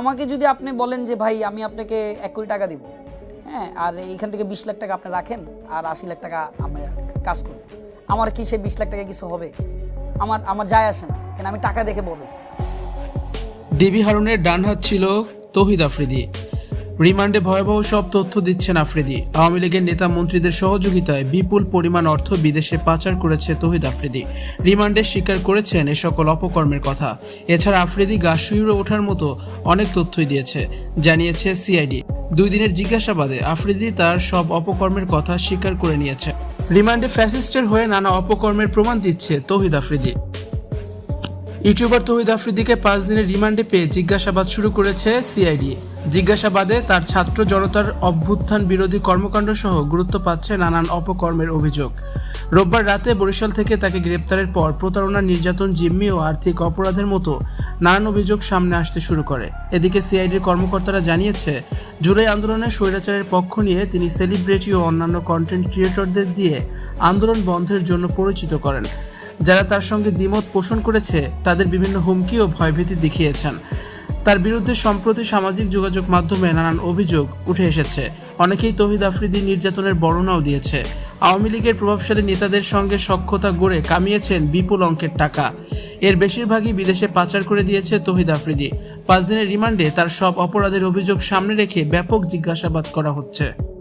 আমাকে যদি আপনি বলেন যে, ভাই, আমি আপনাকে এক কোটি টাকা দিব। হ্যাঁ আর এইখান থেকে বিশ লাখ টাকা আপনি রাখেন, আর আশি লাখ টাকা আমরা কাজ করি। আমার কি সে বিশ লাখ টাকা কিছু হবে? আমার আমার যায় আসে না। কেন? আমি টাকা দেখে বলেছি ডিবি হারুনের ডান হাত ছিল তহিদ আফ্রিদি। রিমান্ডে ভয়াবহ সব তথ্য দিচ্ছেন আফ্রিদি। আওয়ামী লীগের নেতা মন্ত্রীদের সহযোগিতায় বিপুল পরিমাণ অর্থ বিদেশে পাচার করেছে তহিদ আফ্রিদি। রিমান্ডে স্বীকার করেছেন এ সকল অপকর্মের কথা। এছাড়া আফ্রিদি গা শিউরে ওঠার মতো অনেক তথ্যই দিয়েছে, জানিয়েছে সিআইডি। দুই দিনের জিজ্ঞাসাবাদে আফ্রিদি তার সব অপকর্মের কথা স্বীকার করে নিয়েছে রিমান্ডে ফ্যাসিস্টের হয়ে নানা অপকর্মের প্রমাণ দিচ্ছে তহিদ আফ্রিদি। ইউটিউবার তহিদ আফ্রিদিকে পাঁচ দিনের রিমান্ডে পেয়ে জিজ্ঞাসাবাদ শুরু করেছে সিআইডি। জিজ্ঞাসাবাদে তার ছাত্র জনতার অভ্যুত্থান বিরোধী কর্মকাণ্ড সহ গুরুত্ব পাচ্ছে নানান অপকর্মের অভিযোগ। রোববার রাতে বরিশাল থেকে তাকে গ্রেপ্তারের পর প্রতারণা, নির্যাতন, জিম্মি ও আর্থিক অপরাধের মতো নানান অভিযোগ সামনে আসতে শুরু করে। এদিকে সিআইডির কর্মকর্তারা জানিয়েছে, জুলাই আন্দোলনের স্বৈরাচারের পক্ষ নিয়ে তিনি সেলিব্রিটি ও অন্যান্য কন্টেন্ট ক্রিয়েটরদের দিয়ে আন্দোলন বন্ধের জন্য পরিচিত করেন। যারা তার সঙ্গে দ্বিমত পোষণ করেছে, তাদের বিভিন্ন হুমকি ও ভয়ভীতি দেখিয়েছেন। তার বিরুদ্ধে সম্প্রতি সামাজিক যোগাযোগ মাধ্যমে নানান অভিযোগ উঠে এসেছে। অনেকেই তহিদ আফ্রিদি নির্যাতনের বর্ণনাও দিয়েছে। আওয়ামী লীগের প্রভাবশালী নেতাদের সঙ্গে সখ্যতা গড়ে কামিয়েছেন বিপুল অঙ্কের টাকা। এর বেশিরভাগই বিদেশে পাচার করে দিয়েছে তহিদ আফ্রিদি। পাঁচ দিনের রিমান্ডে তার সব অপরাধের অভিযোগ সামনে রেখে ব্যাপক জিজ্ঞাসাবাদ করা হচ্ছে।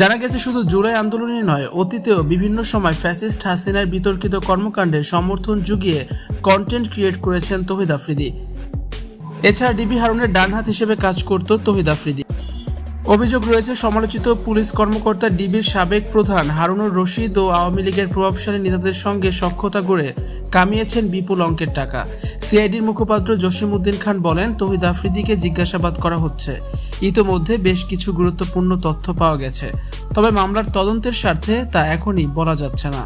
জানা গেছে শুধু জুলাই আন্দোলনই নয়, অতীতেও বিভিন্ন সময় ফ্যাসিস্ট হাসিনার বিতর্কিত কর্মকাণ্ডে সমর্থন যুগিয়ে কন্টেন্ট ক্রিয়েট করেছেন তহিদ আফ্রিদি। এছাড়া ডিবি হারুনের ডান হাত হিসেবে কাজ করত তহিদ আফ্রিদি। অভিযোগ রয়েছে, সমালোচিত পুলিশ কর্মকর্তা ডিবির সাবেক প্রধান হারুনুর রশিদ ও আওয়ামী লীগের প্রভাবশালী নেতাদের সঙ্গে সখ্যতা গড়ে কামিয়েছেন বিপুল অঙ্কের টাকা। সিআইডির মুখপাত্র জসিমউদ্দিন খান বলেন, তহিদ আফ্রিদিকে জিজ্ঞাসাবাদ করা হচ্ছে। ইতোমধ্যে বেশ কিছু গুরুত্বপূর্ণ তথ্য পাওয়া গেছে। তবে মামলার তদন্তের স্বার্থে তা এখনই বলা যাচ্ছে না।